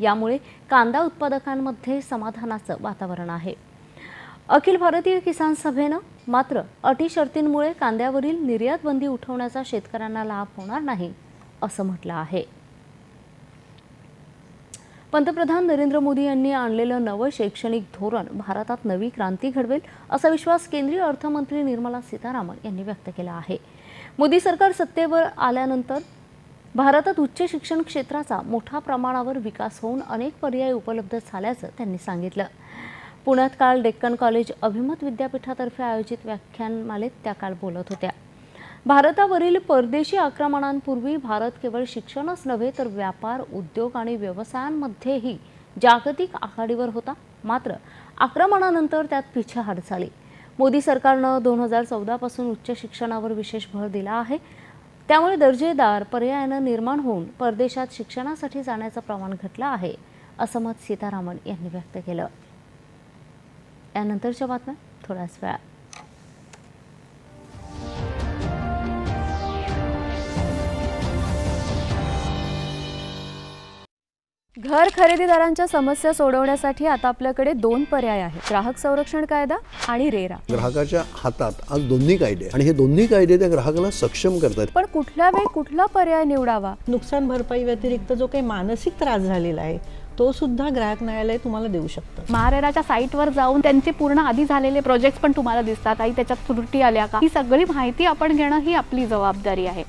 यामुळे कांदा उत्पादकांमध्ये समाधानाचं वातावरण आहे. अखिल भारतीय किसान सभेनं मात्र अटी शर्तींमुळे कांद्यावरील निर्यात बंदी उठवण्याचा शेतकऱ्यांना लाभ होणार नाही असं म्हटलं आहे. पंतप्रधान नरेंद्र मोदी यांनी आणलेलं नवं शैक्षणिक धोरण भारतात नवी क्रांती घडवेल असा विश्वास केंद्रीय अर्थमंत्री निर्मला सीतारामन यांनी व्यक्त केला आहे. मोदी सरकार सत्तेवर आल्यानंतर भारतात उच्च शिक्षण क्षेत्राचा मोठ्या प्रमाणावर विकास होऊन अनेक पर्याय उपलब्ध झाल्याचं त्यांनी सांगितलं. पुण्यात काल डेक्कन कॉलेज अभिमत विद्यापीठातर्फे आयोजित व्याख्यानमालेत त्या काल बोलत होत्या. भारतावरील परदेशी आक्रमणांपूर्वी भारत केवळ शिक्षणच नव्हे तर व्यापार उद्योग आणि व्यवसायांमध्येही जागतिक आघाडीवर होता. मात्र आक्रमणानंतर त्यात पिछेहाट झाली. मोदी सरकारनं दोन हजार चौदापासून उच्च शिक्षणावर विशेष भर दिला आहे. त्यामुळे दर्जेदार पर्यायानं निर्माण होऊन परदेशात शिक्षणासाठी जाण्याचं प्रमाण घटलं आहे असं मत सीतारामन यांनी व्यक्त केलं. यानंतरच्या बातम्या थोड्याच वेळात. घर खरेदीदारांच्या समस्या सोडवण्यासाठी आता आपल्याकडे दोन पर्याय आहेत. ग्राहक संरक्षण कायदा आणि रेरा. ग्राहकाच्या हातात आज दोन्ही कायदे. आणि हे दोन्ही कायदे त्या ग्राहकाला सक्षम करतात पण कुठल्या वेळी कुठला पर्याय निवडावा? नुकसान भरपाई व्यतिरिक्त जो काही मानसिक त्रास झालेला आहे तो सुद्धा ग्राहक न्यायालय तुम्हाला देऊ शकतं. महारेराच्या साईटवर जाऊन त्यांचे पूर्ण आधी झालेले प्रोजेक्ट पण तुम्हाला दिसतात. आणि त्याच्यात त्रुटी आल्या का? ही सगळी माहिती आपण घेणं ही आपली जबाबदारी आहे.